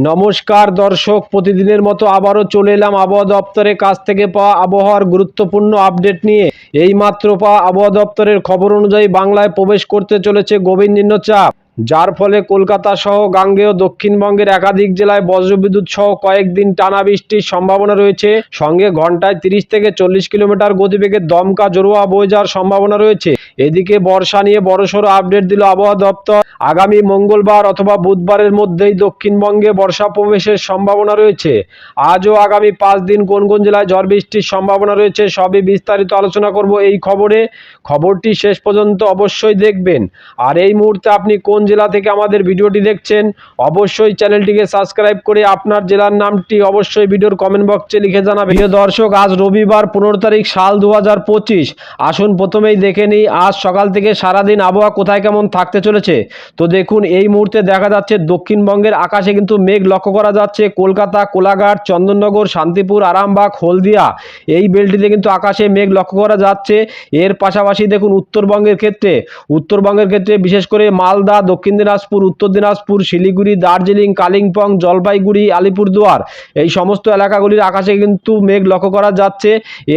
নমস্কার দর্শক, প্রতিদিনের মতো আবারও চলে এলাম আবহাওয়া দপ্তরের কাছ থেকে পাওয়া আবহাওয়ার গুরুত্বপূর্ণ আপডেট নিয়ে। এই মাত্র পাওয়া আবহাওয়া দপ্তরের খবর অনুযায়ী বাংলায় প্রবেশ করতে চলেছে গোবিন্দিন্ন নিম্নচাপ। যার ফলে কলকাতা সহ গাঙ্গেয় দক্ষিণবঙ্গের একাধিক জেলায় বজ্রবিদ্যুৎ সহ কয়েকদিন টানা বৃষ্টির সম্ভাবনা রয়েছে। সঙ্গে ঘন্টায় তিরিশ থেকে চল্লিশ কিলোমিটার গতিবেগে দমকা জোরোয়া বয়ে যাওয়ার সম্ভাবনা রয়েছে। এদিকে বর্ষা নিয়ে বড়সড় আপডেট দিল আবহাওয়া দপ্তর। আগামী মঙ্গলবার অথবা বুধবারের মধ্যেই দক্ষিণবঙ্গে বর্ষা প্রবেশের সম্ভাবনা রয়েছে। আজও আগামী পাঁচ দিন কোন কোন জেলায় ঝড় বৃষ্টির সম্ভাবনা রয়েছে সবই বিস্তারিত আলোচনা করব এই খবরে। খবরটি শেষ পর্যন্ত অবশ্যই দেখবেন। আর এই মুহূর্তে আপনি কোন জেলা থেকে আমাদের ভিডিওটি দেখছেন, অবশ্যই চ্যানেলটিকে সাবস্ক্রাইব করে আপনার জেলার নামটি অবশ্যই ভিডিওর কমেন্ট বক্সে লিখে জানাবেন। প্রিয় দর্শক, আজ রবিবার পনেরো তারিখ সাল দু হাজার পঁচিশ। আসুন প্রথমেই দেখে নিই, আজ সকাল থেকে সারাদিন আবহাওয়া কোথায় কেমন থাকতে চলেছে? তো দেখুন, এই মুহূর্তে দেখা যাচ্ছে দক্ষিণবঙ্গের আকাশে কিন্তু মেঘ লক্ষ্য করা যাচ্ছে। কলকাতা, কোলাঘাট, চন্দননগর, শান্তিপুর, আরামবাগ, হলদিয়া, এই বেলটিতে কিন্তু আকাশে মেঘ লক্ষ্য করা যাচ্ছে। এর পাশাপাশি দেখুন, উত্তরবঙ্গের ক্ষেত্রে উত্তরবঙ্গের ক্ষেত্রে বিশেষ করে মালদা দক্ষিণ দিনাজপুর, উত্তর দিনাজপুর, শিলিগুড়ি, দার্জিলিং, কালিম্পং, জলপাইগুড়ি, আলিপুরদুয়ার। এই সমস্ত এলাকাগুলির আকাশে কিন্তু মেঘ লক্ষ্য করা যাচ্ছে।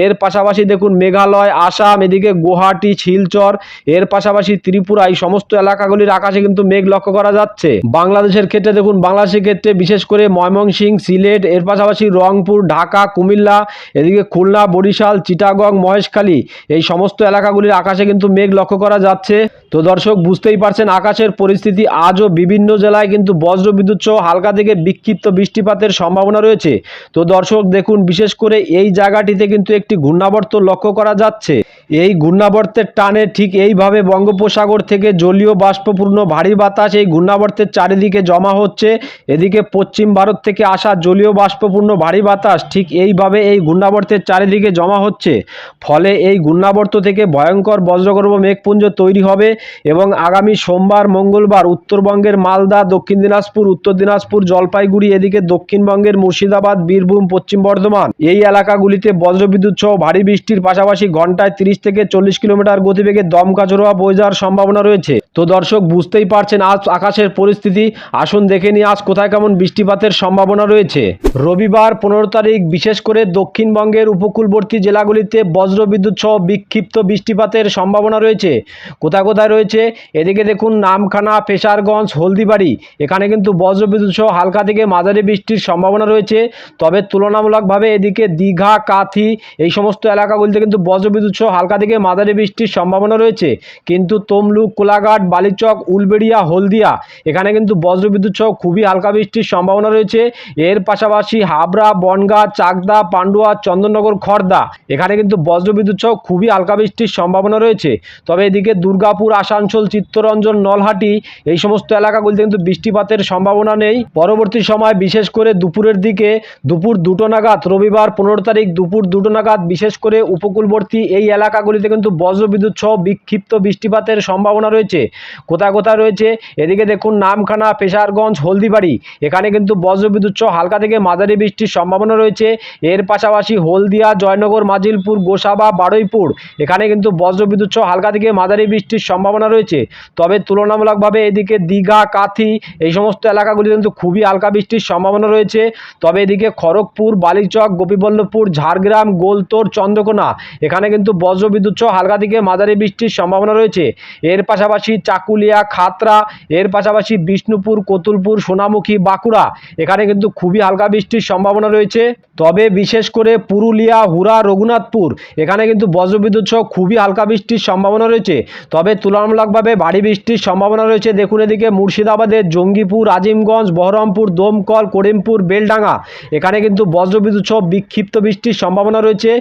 এর পাশাপাশি দেখুন মেঘালয়, আসাম, এদিকে গুয়াহাটি, শিলচর, এর পাশাপাশি ত্রিপুরা, এই সমস্ত এলাকাগুলির আকাশে কিন্তু মেঘ লক্ষ্য করা যাচ্ছে। বাংলাদেশের ক্ষেত্রে দেখুন, বাংলাদেশের ক্ষেত্রে বিশেষ করে ময়মনসিং সিলেট, এর পাশাপাশি রংপুর, ঢাকা, কুমিল্লা, এদিকে খুলনা, বরিশাল, চিটাগং, মহেশখালী, এই সমস্ত এলাকাগুলির আকাশে কিন্তু মেঘ লক্ষ্য করা যাচ্ছে। তো দর্শক, বুঝতেই পারছেন, আকাশের পরিস্থিতি আজও বিভিন্ন জেলায় কিন্তু বজ্র বিদ্যুৎ সহ হালকা থেকে বিক্ষিপ্ত বৃষ্টিপাতের সম্ভাবনা রয়েছে। তো দর্শক, দেখুন, বিশেষ করে এই জায়গাটিতে কিন্তু একটি ঘূর্ণাবর্ত লক্ষ্য করা যাচ্ছে। এই ঘূর্ণাবর্তের টানে ঠিক এইভাবে বঙ্গোপসাগর থেকে জলীয় বাষ্পপূর্ণ ভারী বাতাস এই ঘূর্ণাবর্তের চারিদিকে জমা হচ্ছে। এদিকে পশ্চিম ভারত থেকে আসা জলীয় বাষ্পপূর্ণ ভারী বাতাস ঠিক এইভাবে এই ঘূর্ণাবর্তের চারিদিকে জমা হচ্ছে। ফলে এই ঘূর্ণাবর্ত থেকে ভয়ঙ্কর বজ্রগর্ভ মেঘপুঞ্জ তৈরি হবে এবং আগামী সোমবার, মঙ্গলবার উত্তরবঙ্গের মালদা, দক্ষিণ দিনাজপুর, উত্তর দিনাজপুর, জলপাইগুড়ি, এদিকে দক্ষিণবঙ্গের মুর্শিদাবাদ, বীরভূম, পশ্চিম বর্ধমান এই এলাকাগুলিতে বজ্রবিদ্যুৎ সহ ভারী বৃষ্টির পাশাপাশি ঘন্টায় তিরিশ থেকে চল্লিশ কিলোমিটার গতিবেগে দমকা জোরোয়া বয়ে যাওয়ার সম্ভাবনা রয়েছে। তো দর্শক, বুঝতেই পারছেন আজ আকাশের পরিস্থিতি। আসুন দেখে নিয়ে আজ কোথায় কেমন বৃষ্টিপাতের সম্ভাবনা রয়েছে। রবিবার পনেরো তারিখ, বিশেষ করে দক্ষিণবঙ্গের উপকূলবর্তী জেলাগুলিতে বজ্রবিদ্যুৎ সহ বিক্ষিপ্ত বৃষ্টিপাতের সম্ভাবনা রয়েছে। কোথায় কোথায় রয়েছে? এদিকে দেখুন, নামখানা, পেশারগঞ্জ, হলদিবাড়ি। এখানে কিন্তু বজ্রবিদ্যুৎ সহ হালকা থেকে মাঝারি বৃষ্টির সম্ভাবনা রয়েছে। তবে তুলনামূলকভাবে এদিকে দীঘা, কাথি এই সমস্ত এলাকাগুলিতে কিন্তু বজ্রবিদ্যুৎ সহ হালকা থেকে মাঝারি বৃষ্টির সম্ভাবনা রয়েছে। কিন্তু তমলুক, কোলাঘাট, বালিচক, উলবেড়িয়া, হলদিয়া, এখানে কিন্তু বজ্রবিদ্যুৎ সহ খুবই হালকা বৃষ্টির সম্ভাবনা রয়েছে। এর পাশাপাশি হাবড়া, বনগা, চাকদা, পান্ডুয়া, চন্দননগর, খর্দা, এখানে কিন্তু বজ্রবিদ্যুৎ সহ খুবই হালকা বৃষ্টির সম্ভাবনা রয়েছে। তবে এদিকে দুর্গাপুর, আসানসোল, চিত্তরঞ্জন, নলহাটি, এই সমস্ত এলাকাগুলিতে কিন্তু বৃষ্টিপাতের সম্ভাবনা নেই। পরবর্তী সময় বিশেষ করে দুপুরের দিকে দুপুর দুটো নাগাদ, রবিবার পনেরো তারিখ দুপুর দুটো নাগাদ বিশেষ করে উপকূলবর্তী এই এলাকাগুলিতে কিন্তু বজ্রবিদ্যুৎ সহ বিক্ষিপ্ত বৃষ্টিপাতের সম্ভাবনা রয়েছে। কোথায় কোথায় রয়েছে? এদিকে দেখুন, নামখানা, পেশারগঞ্জ, হলদিবাড়ি। এখানে কিন্তু বজ্রবিদ্যুৎ সহ হালকা থেকে মাঝারি বৃষ্টির সম্ভাবনা রয়েছে। এর পাশাপাশি হলদিয়া, জয়নগর, মাজিলপুর, গোসাবা, বারুইপুর এখানে কিন্তু বজ্রবিদ্যুৎ সহ হালকা থেকে মাঝারি বৃষ্টির সম্ভাবনা রয়েছে। তবে তুলনামূলকভাবে এদিকে দীঘা, কাথি এই সমস্ত এলাকাগুলি কিন্তু খুবই হালকা বৃষ্টির সম্ভাবনা রয়েছে। তবে এদিকে খড়গপুর, বালিচক, গোপীবল্লভপুর, ঝাড়গ্রাম, গোলতোর, চন্দ্রকোনা এখানে কিন্তু বজ্রবিদ্যুৎ সহ হালকা থেকে মাঝারি বৃষ্টির সম্ভাবনা রয়েছে। এর পাশাপাশি চাকুলিয়া খাতরা এর পাশাপাশি বিষ্ণুপুর, কতুলপুর, সোনামুখী, বাঁকুড়া, এখানে কিন্তু খুবই হালকা বৃষ্টির সম্ভাবনা রয়েছে। তবে বিশেষ করে পুরুলিয়া হুরা রঘুনাথপুর, এখানে কিন্তু বজ্রবিদ্যুৎ সহ খুবই হালকা বৃষ্টির সম্ভাবনা রয়েছে। তবে তুলনামূলকভাবে ভারী বৃষ্টির সম্ভাবনা রয়েছে। দেখুন এদিকে মুর্শিদাবাদের জঙ্গিপুর, আজিমগঞ্জ, বহরমপুর, দমকল, করিমপুর, বেলডাঙ্গা, এখানে কিন্তু বজ্রবিদ্যুৎ সহ বিক্ষিপ্ত বৃষ্টির সম্ভাবনা রয়েছে।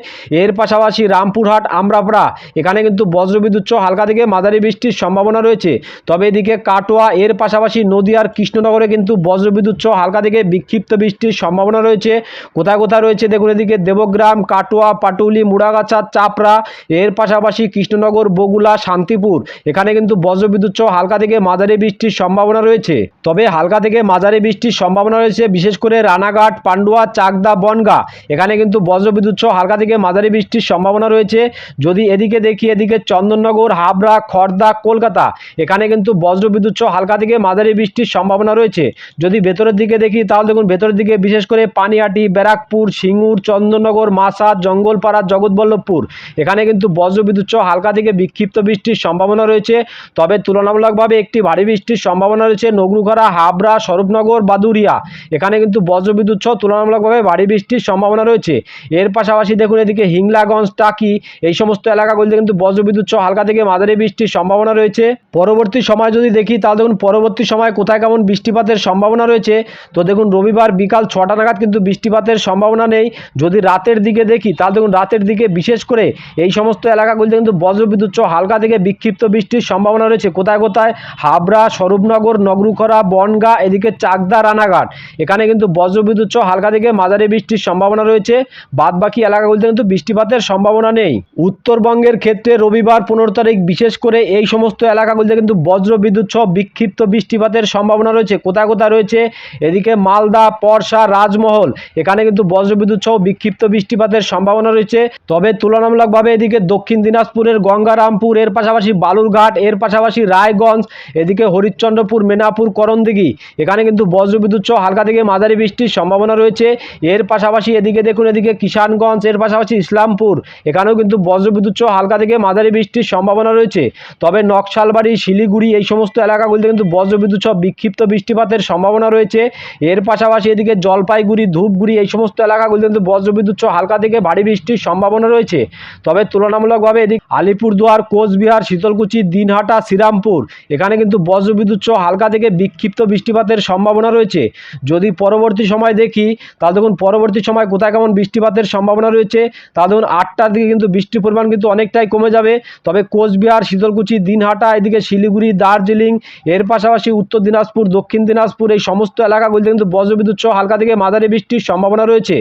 এর পাশাপাশি রামপুরহাট আমরাপাড়া এখানে কিন্তু বজ্রবিদ্যুৎ সহ হালকা থেকে মাঝারি বৃষ্টির সম্ভাবনা রয়েছে। তবে এদিকে কাটোয়া, এর পাশাপাশি নদীয়ার কৃষ্ণনগরে কিন্তু বজ্রবিদ্যুৎ সহ হালকা থেকে বিক্ষিপ্ত বৃষ্টির সম্ভাবনা রয়েছে। কোথায় কোথায় রয়েছে দেখুন এদিকে দেবগ্রাম, কাটোয়া, পাটুলি, মুড়াগাছা, চাপড়া, এর পাশাপাশি কৃষ্ণনগর, বগুলা, শান্তিপুর। এখানে কিন্তু বজ্রবিদ্যুৎ সহ হালকা থেকে মাঝারি বৃষ্টির সম্ভাবনা রয়েছে। তবে হালকা থেকে মাঝারি বৃষ্টির সম্ভাবনা রয়েছে, বিশেষ করে রানাঘাট, পান্ডুয়া, চাকদা, বনগা। এখানে কিন্তু বজ্রবিদ্যুৎ সহ হালকা থেকে মাঝারি বৃষ্টির সম্ভাবনা রয়েছে। যদি এদিকে দেখি, এদিকে চন্দননগর, হাবড়া খড়দা কলকাতা, এখানে কিন্তু বজ্রবিদ্যুৎ সহ হালকা থেকে মাঝারি বৃষ্টির সম্ভাবনা রয়েছে। যদি ভেতরের দিকে দেখি, তাহলে দেখুন ভেতরের দিকে বিশেষ করে পানিহাটি, ব্যারাকপুর, সিঙ্গুর, চন্দননগর মাসাদ জঙ্গলপাড়া, জগৎবল্লভপুর, এখানে কিন্তু বজ্রবিদ্যুৎ সহ হালকা থেকে বিক্ষিপ্ত বৃষ্টির সম্ভাবনা রয়েছে। তবে তুলনামূলকভাবে একটি ভারী বৃষ্টির সম্ভাবনা রয়েছে নগরুখরা হাবড়া, স্বরূপনগর বাদুরিয়া এখানে কিন্তু বজ্রবিদ্যুৎ সহ তুলনামূলকভাবে ভারী বৃষ্টির সম্ভাবনা রয়েছে। এর পাশাপাশি দেখুন এদিকে হিংলাগঞ্জ, টাকি, এই সমস্ত এলাকাগুলিতে কিন্তু বজ্রবিদ্যুৎ সহ হালকা থেকে মাঝারি বৃষ্টির সম্ভাবনা রয়েছে। পরবর্তী সময় যদি দেখি, তাহলে দেখুন পরবর্তী সময় কোথায় কেমন বৃষ্টিপাতের সম্ভাবনা রয়েছে। তো দেখুন, রবিবার বিকাল ছটা নাগাদ কিন্তু বৃষ্টিপাতের সম্ভাবনা নেই। যদি রাতের দিকে দেখি, তাহলে দেখুন রাতের দিকে বিশেষ করে এই সমস্ত এলাকাগুলিতে কিন্তু বজ্রবিদ্যুৎ সহ হালকা থেকে বিক্ষিপ্ত বৃষ্টির সম্ভাবনা রয়েছে। কোথায় কোথায়? হাবড়া, স্বরূপনগর, নগরুখরা, বনগা, এদিকে চাকদা, রানাঘাট। এখানে কিন্তু বজ্রবিদ্যুৎ সহ হালকা থেকে মাঝারি বৃষ্টির সম্ভাবনা রয়েছে। বাদ বাকি এলাকাগুলিতে কিন্তু বৃষ্টিপাতের সম্ভাবনা নেই। উত্তরবঙ্গের ক্ষেত্রে রবিবার পনেরো তারিখ, বিশেষ করে এই সমস্ত এলাকাগুলিতে কিন্তু বজ্রবিদ্যুৎ সহ বিক্ষিপ্ত বৃষ্টিপাতের সম্ভাবনা রয়েছে। কোথায় কোথায় রয়েছে? এদিকে মালদা, পরশা, রাজমহল, এখানে কিন্তু বজ্রবিদ্যুৎ সহ বিক্ষিপ্ত বৃষ্টিপাতের সম্ভাবনা রয়েছে। তবে তুলনামূলকভাবে এদিকে দক্ষিণ দিনাজপুরের গঙ্গারামপুর, এর পাশাপাশি বালুরঘাট, এর পাশাপাশি রায়গঞ্জ, এদিকে হরিশ্চন্দ্রপুর মেনাপুর করণদিঘি, এখানে কিন্তু বজ্রবিদ্যুৎ সহ হালকা থেকে মাঝারি বৃষ্টির সম্ভাবনা রয়েছে। এর পাশাপাশি এদিকে দেখুন, এদিকে কিষানগঞ্জ, এর পাশাপাশি ইসলামপুর, এখানেও কিন্তু বজ্রবিদ্যুৎ হালকা থেকে মাঝারি বৃষ্টির সম্ভাবনা রয়েছে। তবে নকশালবাড়ি, শিলিগুড়ি এই সমস্ত এলাকাগুলিতে কিন্তু বজ্রবিদ্যুৎ সহ বিক্ষিপ্ত বৃষ্টিপাতের সম্ভাবনা রয়েছে। এর পাশাপাশি এদিকে জলপাইগুড়ি, ধূপগুড়ি এই সমস্ত এলাকাগুলিতে কিন্তু বজ্রবিদ্যুৎ সহ হালকা থেকে ভারী বৃষ্টির সম্ভাবনা রয়েছে। তবে তুলনামূলকভাবে এদিক আলিপুরদুয়ার, কোচবিহার, শীতলকুচি, দিনহাটা, শ্রীরামপুর এখানে কিন্তু বজ্রবিদ্যুৎ সহ হালকা থেকে বিক্ষিপ্ত বৃষ্টিপাতের সম্ভাবনা রয়েছে। যদি পরবর্তী সময় দেখি তাহলে দেখুন পরবর্তী সময় কোথায় কেমন বৃষ্টিপাতের সম্ভাবনা রয়েছে। তা দেখুন আটটার দিকে কিন্তু পরিমাণ কিন্তু অনেকটাই কমে যাবে। তবে কোচবিহার, শীতলকুচি, দিনহাটা, এদিকে শিলিগুড়ি, দার্জিলিং, এর পাশাপাশি উত্তর দিনাজপুর, দক্ষিণ দিনাজপুর এই সমস্ত এলাকাগুলিতে কিন্তু বজ্রবিদ্যুৎ সহ হালকা থেকে মাঝারি বৃষ্টির সম্ভাবনা রয়েছে।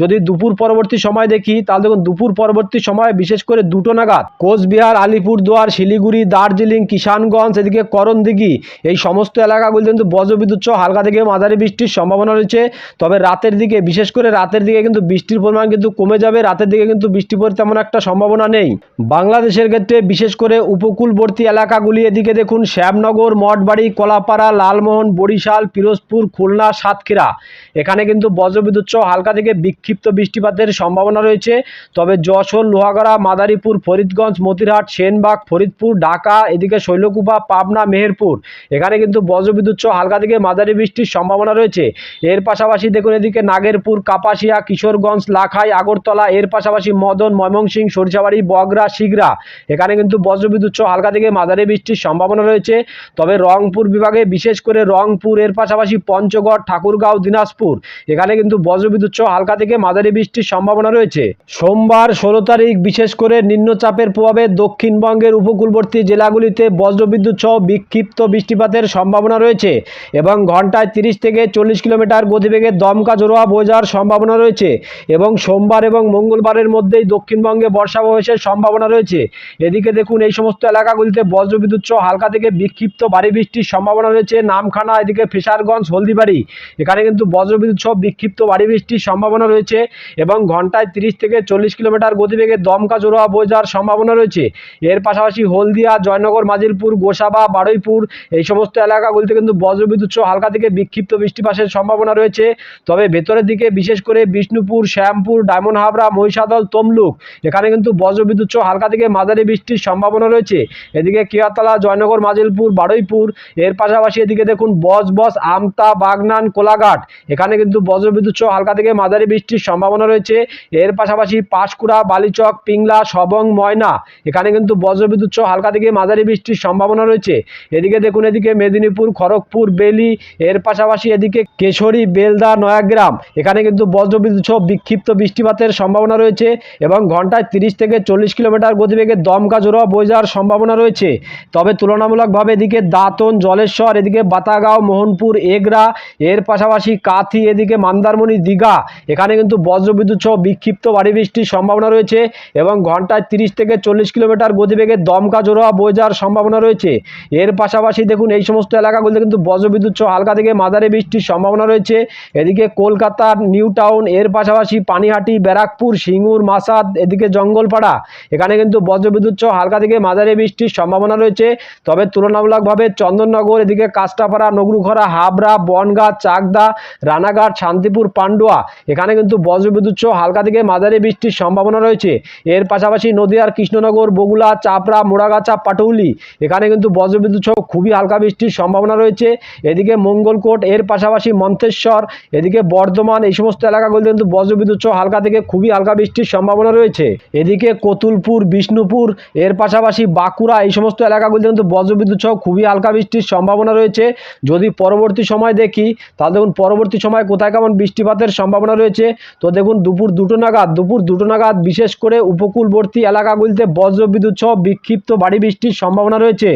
যদি দুপুর পরবর্তী সময় দেখি, তাহলে দেখুন দুপুর পরবর্তী সময় বিশেষ করে দুটো নাগাদ কোচবিহার, আলিপুরদুয়ার, শিলিগুড়ি, দার্জিলিং, কিষানগঞ্জ, এদিকে করণদিঘি এই সমস্ত এলাকাগুলিতে কিন্তু বজ্রবিদ্যুৎ সহ হালকা থেকে মাঝারি বৃষ্টির সম্ভাবনা রয়েছে। তবে রাতের দিকে, বিশেষ করে রাতের দিকে কিন্তু বৃষ্টির পরিমাণ কিন্তু কমে যাবে। রাতের দিকে কিন্তু বৃষ্টি পড়তে তেমন একটা সম্ভাবনা নেই। বাংলাদেশের ক্ষেত্রে বিশেষ করে উপকূলবর্তী এলাকাগুলি, এদিকে দেখুন শ্যামনগর, মঠবাড়ি, কলাপাড়া, লালমোহন, বরিশাল, পিরোজপুর, খুলনা, সাতক্ষীরা। এখানে কিন্তু বজ্রবিদ্যুৎ সহ হালকা থেকে বিক্ষিপ্ত বৃষ্টিপাতের সম্ভাবনা রয়েছে। তবে যশোর, লোহাগড়া, মাদারীপুর, ফরিদগঞ্জ, মতিরহাট, সেনবাগ, ফরিদপুর, ঢাকা, এদিকে শৈলকুপা, পাবনা, মেহেরপুর। এখানে কিন্তু বজ্রবিদ্যুৎ সহ হালকা থেকে মাঝারি বৃষ্টির সম্ভাবনা রয়েছে। এর পাশাপাশি দেখুন এদিকে নাগেরপুর, কাপাসিয়া, কিশোরগঞ্জ, লাখাই, আগরতলা, এর পাশাপাশি মদন, ময়মনসিংহ সরিষাবাড়ি বগরা, শিগরা। এখানে কিন্তু বজ্রবিদ্যুৎ সহ হালকা থেকে মাঝারি বৃষ্টির সম্ভাবনা রয়েছে। তবে রংপুর বিভাগে, বিশেষ করে রংপুর, এর পাশাপাশি পঞ্চগড়, ঠাকুরগাঁও, দিনাজপুর, এখানে কিন্তু বজ্রবিদ্যুৎ সহ হালকা থেকে মাঝারি বৃষ্টির সম্ভাবনা রয়েছে। সোমবার ষোলো তারিখ, বিশেষ করে নিম্নচাপের প্রভাবে দক্ষিণবঙ্গের উপকূলবর্তী জেলাগুলিতে বজ্রবিদ্যুৎ সহ বিক্ষিপ্ত বৃষ্টিপাতের সম্ভাবনা রয়েছে এবং ঘন্টায় তিরিশ থেকে চল্লিশ কিলোমিটার গতিবেগে দমকা জোরোয়া যাওয়ার সম্ভাবনা রয়েছে এবং সোমবার এবং মঙ্গলবারের মধ্যেই দক্ষিণবঙ্গে বর্ষা প্রবেশের সম্ভাবনা রয়েছে। এদিকে দেখুন, এই সমস্ত এলাকাগুলিতে বজ্রবিদ্যুৎ সহ হালকা থেকে বিক্ষিপ্ত ভারী বৃষ্টির সম্ভাবনা রয়েছে। নামখানা, এদিকে ফিশারগঞ্জ, হলদিবাড়ি, এখানে কিন্তু বজ্রবিদ্যুৎ সহ বিক্ষিপ্ত ভারী বৃষ্টির সম্ভাবনা রয়েছে এবং ঘন্টায় তিরিশ থেকে চল্লিশ কিলোমিটার গতিবেগে দমকা জোড়োয়া বয়ে যাওয়ার সম্ভাবনা রয়েছে। এর পাশাপাশি হলদিয়া, জয়নগর, মাজিলপুর, গোসাবা, বারুইপুর, এই সমস্ত এলাকাগুলিতে কিন্তু বজ্রবিদ্যুৎ সহ হালকা থেকে বিক্ষিপ্ত বৃষ্টিপাতের সম্ভাবনা রয়েছে। তবে ভেতরের দিকে বিশেষ করে বিষ্ণুপুর, শ্যামপুর, ডায়মন্ড হাবড়া, মহিষাদল, তমলুক, এখানে কিন্তু বজ্রবিদ্যুৎ সহ হালকা থেকে মাঝারি বৃষ্টির সম্ভাবনা রয়েছে। এদিকে কিয়াতলা জয়নগর, মাজিলপুর, বারুইপুর, এর পাশাপাশি এদিকে দেখুন বজ বস, আমতা, বাগনান, কোলাঘাট। এখানে কিন্তু বজ্রবিদ্যুৎ সহ হালকা থেকে মাঝারি বৃষ্টির সম্ভাবনা রয়েছে। এর পাশাপাশি পাঁশকুড়া, বালিচক, পিংলা, সবং, ময়না, এখানে কিন্তু বজ্রবিদ্যুৎ সহ হালকা থেকে মাঝারি বৃষ্টির সম্ভাবনা রয়েছে। এদিকে দেখুন এদিকে মেদিনীপুর, খড়গপুর, বেলি, এর পাশাপাশি এদিকে কেশরী, বেলদা, নয়াগ্রাম, এখানে কিন্তু বজ্রবিদ্যুৎ সহ বিক্ষিপ্ত বৃষ্টিপাতের সম্ভাবনা রয়েছে এবং ঘন্টায় তিরিশ থেকে চল্লিশ কিলোমিটার গতিবেগে দমকা জোড়া বয়ে যাওয়ার সম্ভাবনা রয়েছে। তবে তুলনামূলকভাবে এদিকে দাঁতন, জলেশ্বর, এদিকে বাতাগাঁও, মোহনপুর, এগরা, এর পাশাপাশি কাথি, এদিকে মন্দারমণি, দীঘা। এখানে কিন্তু বজ্রবিদ্যুৎ সহ বিক্ষিপ্ত ভারী বৃষ্টির সম্ভাবনা রয়েছে এবং ঘন্টায় তিরিশ থেকে চল্লিশ কিলোমিটার গতিবেগে দমকা জোড়া বয়ে যাওয়ার সম্ভাবনা রয়েছে। এর পাশাপাশি দেখুন, এই সমস্ত এলাকাগুলিতে কিন্তু বজ্রবিদ্যুৎ সহ হালকা থেকে মাঝারি বৃষ্টির সম্ভাবনা রয়েছে। এদিকে কলকাতার নিউ টাউন এর পাশাপাশি পানিহাটি, ব্যারাকপুর, সিঙ্গুর, মাসাদ, এদিকে জঙ্গলপাড়া এখানে কিন্তু বজ্রবিদ্যুৎ সহ হালকা থেকে মাঝারি বৃষ্টির সম্ভাবনা রয়েছে। রয়েছে তবে তুলনামূলকভাবে চন্দননগর, এদিকে কাস্টাপাড়া নগরুখরা হাবড়া, বনগাঁ, চাকদা, রানাঘাট, শান্তিপুর, পান্ডুয়া, এখানে কিন্তু বজ্রবিদ্যুৎ সহ হালকা থেকে মাঝারি বৃষ্টির সম্ভাবনা রয়েছে। এর পাশাপাশি নদীয়ার কৃষ্ণনগর বগুলা চাপড়া, মোড়াগাছা, পাটৌলি, এখানে কিন্তু বজ্রবিদ্যুৎ সহ খুবই হালকা বৃষ্টির সম্ভাবনা রয়েছে। এদিকে মঙ্গলকোট, এর পাশাপাশি মন্তেশ্বর, এদিকে বর্ধমান, এই সমস্ত এলাকাগুলিতে কিন্তু বজ্রবিদ্যুৎ সহ হালকা থেকে খুবই হালকা বৃষ্টির সম্ভাবনা রয়েছে। এদিকে কতুলপুর, বিষ্ণুপুর, এর পাশাপাশি বাঁকুড়া, এই সমস্ত এলাকাগুলিতে কিন্তু বজ্রবিদ্যুৎ সহ খুবই হালকা বৃষ্টির সম্ভাবনা রয়েছে। যদি পরবর্তী সময় দেখি, তাহলে দেখুন পরবর্তী সময় কোথায় কেমন বৃষ্টিপাতের সম্ভাবনা রয়েছে। তো দেখুন দুপুর দুটো নাগাদ, দুপুর দুটো নাগাদ বিশেষ করে উপকূলবর্তী এলাকাগুলিতে বজ্রবিদ্যুৎ সহ বিক্ষিপ্ত ভারী বৃষ্টির সম্ভাবনা রয়েছে।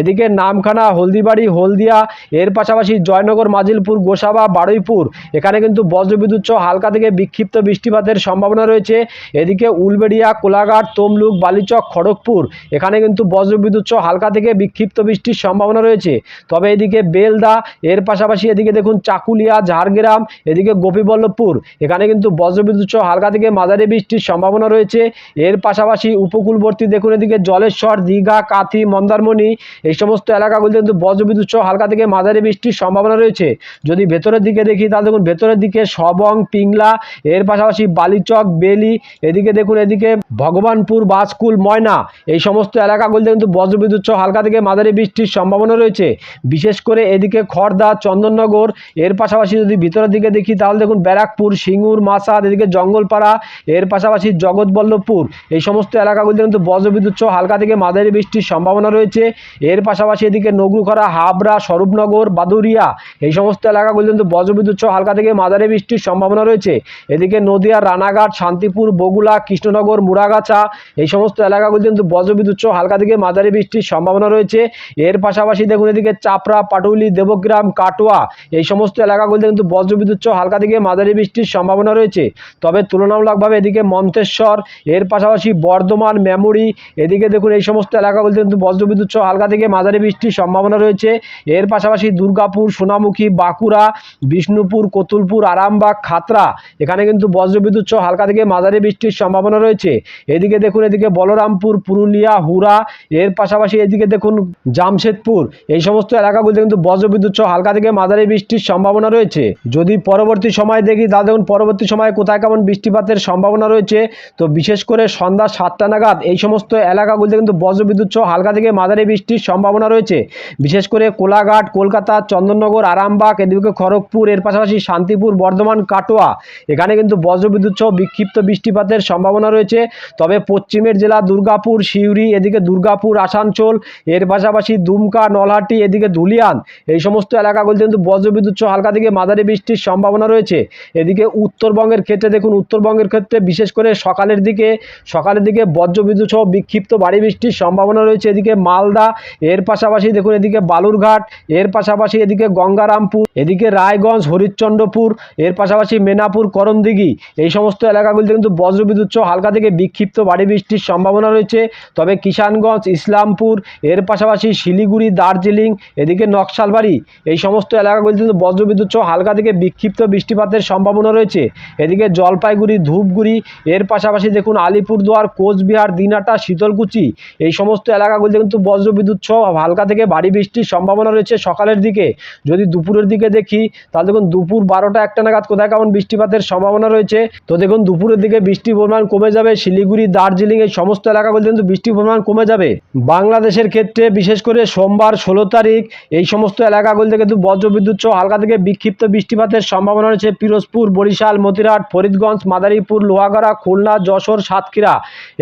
এদিকে নামখানা, হলদিবাড়ি, হলদিয়া, এর পাশাপাশি জয়নগর, মাজিলপুর, গোসাবা, বারুইপুর, এখানে কিন্তু বজ্রবিদ্যুৎ সহ হালকা থেকে বিক্ষিপ্ত বৃষ্টিপাতের সম্ভাবনা রয়েছে। এদিকে উলবেড়িয়া কোলাঘাট তমলুক, বালিচক, খড়গপুর। এখানে কিন্তু বজ্রবিদ্যুৎ সহ হালকা থেকে বিক্ষিপ্ত বৃষ্টির সম্ভাবনা রয়েছে। তবে এদিকে বেলদা, এর পাশাপাশি এদিকে দেখুন চাকুলিয়া, ঝাড়গ্রাম, এদিকে গোপীবল্লভপুর। এখানে কিন্তু বজ্রবিদ্যুৎ সহ হালকা থেকে মাঝারি বৃষ্টির সম্ভাবনা রয়েছে। এর পাশাপাশি উপকূলবর্তী দেখুন এদিকে জলেশ্বর, দীঘা, কাথি, মন্দারমণি, এই সমস্ত এলাকাগুলিতে কিন্তু বজ্রবিদ্যুৎ সহ হালকা থেকে মাঝারি বৃষ্টির সম্ভাবনা রয়েছে। যদি ভেতরের দিকে দেখি, তাহলে দেখুন ভেতরের দিকে সবং, পিংলা, এর পাশাপাশি বালিচক, বেলি, এদিকে দেখুন এদিকে ভগবানপুর বাসকুল, ময়না। এই সমস্ত এলাকাগুলিতে কিন্তু বজ্রবিদ্যুৎ সহ হালকা থেকে মাঝারি বৃষ্টির সম্ভাবনা রয়েছে। বিশেষ করে এদিকে খড়দা চন্দননগর, এর পাশাপাশি যদি ভিতরের দিকে দেখি, তাহলে দেখুন ব্যারাকপুর, সিঙ্গুর মাসাদ এদিকে জঙ্গলপাড়া, এর পাশাপাশি জগৎবল্লভপুর। এই সমস্ত এলাকাগুলিতে কিন্তু বজ্রবিদ্যুৎ সহ হালকা থেকে মাঝারি বৃষ্টির সম্ভাবনা রয়েছে। এর পাশাপাশি এদিকে নগরুখরা, হাবড়া, স্বরূপনগর বাদুরিয়া এই সমস্ত এলাকাগুলিতে কিন্তু বজ্রবিদ্যুৎ সহ হালকা থেকে মাঝারি বৃষ্টির সম্ভাবনা রয়েছে। এদিকে নদিয়া, রানাঘাট, শান্তিপুর বগুলা কৃষ্ণনগর মুড়াগাছা এই সমস্ত এলাকাগুলিতে কিন্তু বজ্রবিদ্যুৎ সহ হালকা থেকে মাঝারি বৃষ্টির সম্ভাবনা রয়েছে। এর পাশাপাশি দেখুন এদিকে চাপড়া, পাটুলি, দেবগ্রাম, কাটোয়া, এই সমস্ত এলাকাগুলিতে কিন্তু বজ্রবিদ্যুৎ সহ হালকা থেকে মাঝারি বৃষ্টির সম্ভাবনা রয়েছে। তবে তুলনামূলকভাবে এদিকে মন্তেশ্বর, এর পাশাপাশি বর্ধমান মেমরি এদিকে দেখুন এই সমস্ত এলাকাগুলিতে কিন্তু বজ্রবিদ্যুৎ সহ হালকা থেকে মাঝারি বৃষ্টির সম্ভাবনা রয়েছে। এর পাশাপাশি দুর্গাপুর, সোনামুখী, বাঁকুড়া, বিষ্ণুপুর, কতুলপুর, আরামবাগ, খাতরা, এখানে কিন্তু বজ্রবিদ্যুৎ সহ হালকা থেকে মাঝারি বৃষ্টির সম্ভাবনা রয়েছে। এদিকে দেখুন, এদিকে বলরামপুর, পুরুলিয়া হুরা এর পাশাপাশি এদিকে দেখুন, জামশেদপুর। এই সমস্ত এলাকাগুলিতে কিন্তু বজ্রবিদ্যুৎ সহ হালকা থেকে মাঝারি বৃষ্টির সম্ভাবনা রয়েছে। যদি পরবর্তী সময় দেখি, তা দেখুন, পরবর্তী সময়ে কোথায় কেমন বৃষ্টিপাতের সম্ভাবনা রয়েছে। তো বিশেষ করে সন্ধ্যা সাতটা নাগাদ এই সমস্ত এলাকাগুলিতে কিন্তু বজ্রবিদ্যুৎ সহ হালকা থেকে মাঝারি বৃষ্টির সম্ভাবনা রয়েছে। বিশেষ করে কোলাঘাট, কলকাতা, চন্দননগর, আরামবাগ, এদিকে খড়গপুর, এর পাশাপাশি শান্তিপুর, বর্ধমান, কাটোয়া। এখানে কিন্তু বজ্রবিদ্যুৎ সহ বিক্ষিপ্ত বৃষ্টিপাতের সম্ভাবনা রয়েছে। তবে পশ্চিমের জেলা দুর্গাপুর, সিউড়ি, এদিকে দুর্গাপুর, আসানসোল, এর পাশাপাশি দুমকা, নলহাটি, এদিকে ধুলিয়ান, এই সমস্ত এলাকাগুলিতে কিন্তু বজ্রবিদ্যুৎ হালকা থেকে মাঝারি বৃষ্টির সম্ভাবনা রয়েছে। এদিকে উত্তরবঙ্গের ক্ষেত্রে দেখুন, উত্তরবঙ্গের ক্ষেত্রে বিশেষ করে সকালের দিকে সকালের দিকে বজ্রবিদ্যুৎ সহ বিক্ষিপ্ত ভারী বৃষ্টির সম্ভাবনা রয়েছে। এদিকে মালদা, এর পাশাপাশি দেখুন, এদিকে বালুরঘাট, এর পাশাপাশি এদিকে গঙ্গারামপুর, এদিকে রায়গঞ্জ, হরিশ্চন্দ্রপুর, এর পাশাপাশি মেনাপুর করণদিঘি, এই সমস্ত এলাকাগুলিতে কিন্তু বজ্রবিদ্যুৎ সহ হালকা থেকে বিক্ষিপ্ত ভারী বৃষ্টির সম্ভাবনা রয়েছে। তবে কিষানগঞ্জ, ইসলামপুর, এর পাশাপাশি শিলিগুড়ি, দার্জিলিং, এদিকে নকশালবাড়ি, এই সমস্ত এলাকাগুলিতে কিন্তু বজ্রবিদ্যুৎ সহ হালকা থেকে বিক্ষিপ্ত বৃষ্টিপাতের সম্ভাবনা রয়েছে। এদিকে জলপাইগুড়ি, ধূপগুড়ি, এর পাশাপাশি দেখুন আলিপুরদুয়ার, কোচবিহার, দিনাটা, শীতলকুচি, এই সমস্ত এলাকাগুলিতে কিন্তু বজ্রবিদ্যুৎ সহ হালকা থেকে ভারী বৃষ্টির সম্ভাবনা রয়েছে সকালের দিকে। যদি দুপুরের দিকে দেখি, তাহলে দেখুন দুপুর বারোটা একটা নাগাদ কোথায় কেমন বৃষ্টিপাতের সম্ভাবনা রয়েছে। তো দেখুন দুপুরের দিকে বৃষ্টির পরিমাণ কমে যাবে শিলিগুড়ি দার্জিলিং এই সমস্ত এলাকাগুলিতে কিন্তু বৃষ্টির পরিমাণ কমে যাবে। বাংলাদেশের ক্ষেত্রে, বিশেষ করে সোমবার ষোলো তারিখ, এই সমস্ত এলাকাগুলিতে কিন্তু বজ্রবিদ্যুৎ সহ হালকা থেকে বিক্ষিপ্ত বৃষ্টিপাতের সম্ভাবনা রয়েছে। পিরোজপুর, বরিশাল, মতিরাট, ফরিদগঞ্জ, মাদারীপুর, লোহাগড়া, খুলনা, যশোর, সাতক্ষীরা।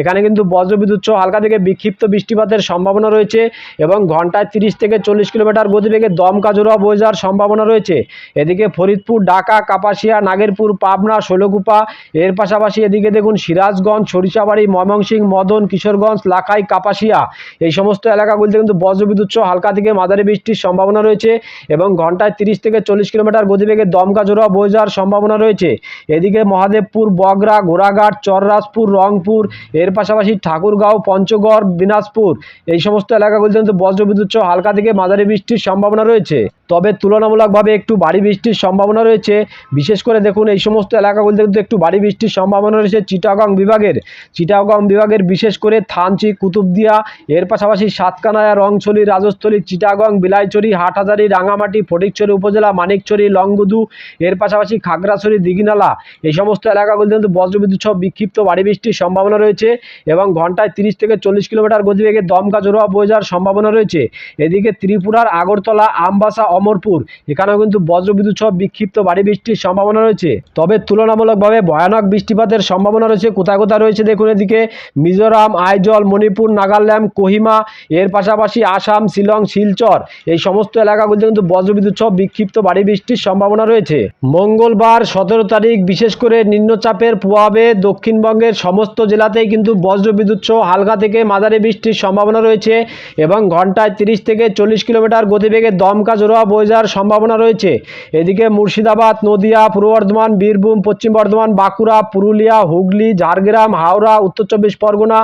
এখানে কিন্তু বজ্রবিদ্যুৎ সহ হালকা থেকে বিক্ষিপ্ত বৃষ্টিপাতের সম্ভাবনা রয়েছে এবং ঘন্টায় তিরিশ থেকে চল্লিশ কিলোমিটার গতিবেগে দমকা জোড়া বয়ে যাওয়ার সম্ভাবনা রয়েছে। এদিকে ফরিদপুর, ঢাকা, কাপাসিয়া, নাগেরপুর, পাবনা শৈলকুপা এর পাশাপাশি এদিকে দেখুন সিরাজগঞ্জ সরিষাবাড়ি ময়মনসিংহ মদন, কিশোরগঞ্জ, লাখাই, কাপাসিয়া। এই সমস্ত এলাকাগুলিতে কিন্তু বজ্রবিদ্যুৎ সহ হালকা থেকে মাঝারি বৃষ্টির সম্ভাবনা রয়েছে এবং ঘন্টায় তিরিশ থেকে চল্লিশ কিলোমিটার গতিবেগে দমকা জোড়া বয়ে যাওয়ার সম্ভাবনা রয়েছে। এদিকে মহাদেবপুর, বগরা ঘোড়াঘাট চররাজপুর, রংপুর, এর পাশাপাশি ঠাকুরগাঁও, পঞ্চগড়, দিনাজপুর এই সমস্ত এলাকাগুলিতে কিন্তু বজ্রবিদ্যুৎ সহ হালকা থেকে মাঝারি বৃষ্টির সম্ভাবনা রয়েছে। তবে তুলনামূলকভাবে একটু ভারী বৃষ্টির সম্ভাবনা রয়েছে। বিশেষ করে দেখুন এই সমস্ত এলাকাগুলিতে কিন্তু একটু ভারী বৃষ্টির সম্ভাবনা রয়েছে চিটাগং বিভাগের। চিটাগং বিভাগের বিশেষ করে থানচি, কুতুবদিয়া, এর পাশাপাশি সাতকানায়া রংছলি রাজস্থলী, চিটাগং বিলাইচুরি হাটহাজারি, রাঙামাটি, ফটিকছড়ি উপজেলা, মানিকছড়ি, লংগুদু, এর পাশাপাশি খাগড়াছড়ি, দিঘিনালা, এই সমস্ত এলাকাগুলিতে কিন্তু বজ্রবিদ্যুৎ সহ বিক্ষিপ্ত বাড়ি বৃষ্টির সম্ভাবনা রয়েছে এবং ঘন্টায় তিরিশ থেকে চল্লিশ কিলোমিটার গতিবেগে দমকা জোড়া বয়ে যাওয়ার সম্ভাবনা রয়েছে। এদিকে ত্রিপুরার আগরতলা, আমবাসা, অমরপুর, এখানেও কিন্তু বজ্রবিদ্যুৎ সহ বিক্ষিপ্ত বাড়ি বৃষ্টির সম্ভাবনা রয়েছে। তবে তুলনামূলকভাবে ভয়ানক বৃষ্টিপাতের সম্ভাবনা রয়েছে। কোথায় কোথায় রয়েছে দেখুন। এদিকে মিজোরাম, আইজল, মণিপুর, নাগাল্যান্ড, কোহিমা, এর পাশাপাশি আসাম, শিলং, শিলচর। এই সমস্ত এলাকাগুলিতে কিন্তু বজ্রবিদ্যুৎ সহ বিক্ষিপ্ত ভারী বৃষ্টির সম্ভাবনা রয়েছে। মঙ্গলবার সতেরো তারিখ, বিশেষ করে নিম্নচাপের প্রভাবে দক্ষিণবঙ্গের সমস্ত জেলাতেই কিন্তু বজ্রবিদ্যুৎ সহ হালকা থেকে মাঝারি বৃষ্টির সম্ভাবনা রয়েছে এবং ঘন্টায় তিরিশ থেকে চল্লিশ কিলোমিটার গতিবেগে দমকা জোড়া বয়ে যাওয়ার সম্ভাবনা রয়েছে। এদিকে মুর্শিদাবাদ, নদিয়া, পূর্ব বর্ধমান, বীরভূম, পশ্চিম বর্ধমান, বাঁকুড়া, পুরুলিয়া, হুগলি, ঝাড়গ্রাম, হাওড়া উত্তর চব্বিশ পরগনা,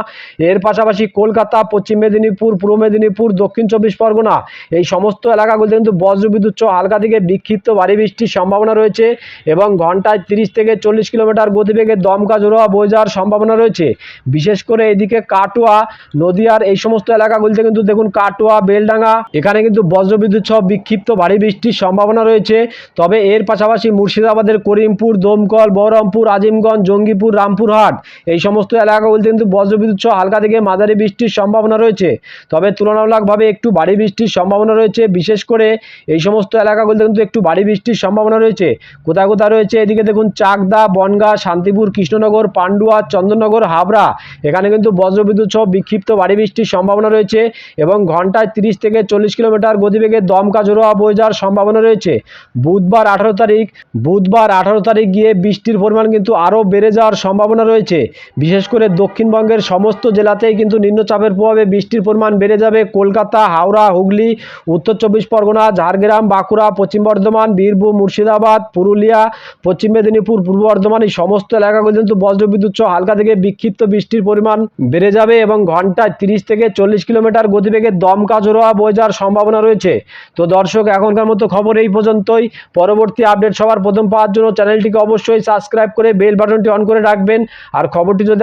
এর পাশাপাশি কলকাতা, পশ্চিম মেদিনীপুর, পূর্ব মেদিনীপুর, দক্ষিণ চব্বিশ পরগনা। এই সমস্ত এলাকাগুলিতে কিন্তু বজ্রবিদ্যুৎ সহ হালকা থেকে বিক্ষিপ্ত ভারী বৃষ্টির সম্ভাবনা রয়েছে এবং ঘন্টায় তিরিশ থেকে চল্লিশ কিলোমিটার গতিবেগে দমকা জোড়া বয়ে যাওয়ার সম্ভাবনা রয়েছে। বিশেষ করে এদিকে কাটোয়া, নদিয়ার এই সমস্ত এলাকাগুলিতে কিন্তু দেখুন কাটোয়া, বেলডাঙ্গা, এখানে কিন্তু বজ্রবিদ্যুৎ সহ বিক্ষিপ্ত ভারী বৃষ্টির সম্ভাবনা রয়েছে। তবে এর পাশাপাশি মুর্শিদাবাদের করিমপুর, দমকল, বহরমপুর, আজিমগঞ্জ, জঙ্গিপুর, রামপুরহাট, এই সমস্ত এলাকাগুলিতে কিন্তু বজ্রবিদ্যুৎ সহ হালকা থেকে মাঝারি বৃষ্টির সম্ভাবনা রয়েছে। তবে তুলনামূলকভাবে একটু ভারী বৃষ্টির সম্ভাবনা রয়েছে। বিশেষ করে এই সমস্ত এলাকাগুলিতে কিন্তু একটু ভারী বৃষ্টির সম্ভাবনা রয়েছে। কোথায় কোথায় রয়েছে? এদিকে দেখুন, চাকদা, বনগা, শান্তিপুর, কৃষ্ণনগর, পান্ডুয়া, চন্দননগর, হাবড়া। এখানে কিন্তু বজ্রবিদ্যুৎ সহ বিক্ষিপ্ত ভারী বৃষ্টির সম্ভাবনা রয়েছে এবং ঘন্টায় তিরিশ থেকে চল্লিশ কিলোমিটার গতিবেগে দমকা জোড়া বয়ে যাওয়ার সম্ভাবনা রয়েছে। বুধবার আঠারো তারিখ, বুধবার আঠারো তারিখ গিয়ে বৃষ্টির পরিমাণ কিন্তু আরও বেড়ে যাওয়ার সম্ভাবনা রয়েছে। বিশেষ করে দক্ষিণবঙ্গের সমস্ত জেলাতেই কিন্তু নিম্নচাপের প্রভাবে বৃষ্টির পরিমাণ বেড়ে যাবে। কলকাতা, হাওড়া, হুগলি, উত্তর চব্বিশ পরগনা, ঝাড়গ্রাম, বাঁকুড়া, পশ্চিম বর্ধমান, বীরভূম, মুর্শিদাবাদ, পুরুলিয়া, পশ্চিম মেদিনীপুর, পূর্ব বর্ধমান এই সমস্ত এলাকাগুলি কিন্তু বজ্রবিদ্যুৎ সহ হালকা থেকে বিক্ষিপ্ত বৃষ্টির পরিমাণ বেড়ে যাবে এবং ঘন্টায় তিরিশ থেকে চল্লিশ কিলোমিটার গতিবেগে দমকা জোড়া বয়ে যাওয়ার সম্ভাবনা রয়েছে। তো দর্শক, এখনকার মতো খবর এই পর্যন্তই। পরবর্তী আপডেট সবার প্রথম পাওয়ার জন্য চ্যানেলটিকে অবশ্যই সাবস্ক্রাইব করে বেল বাটনটি অন করে রাখবেন। আর খবরটি যদি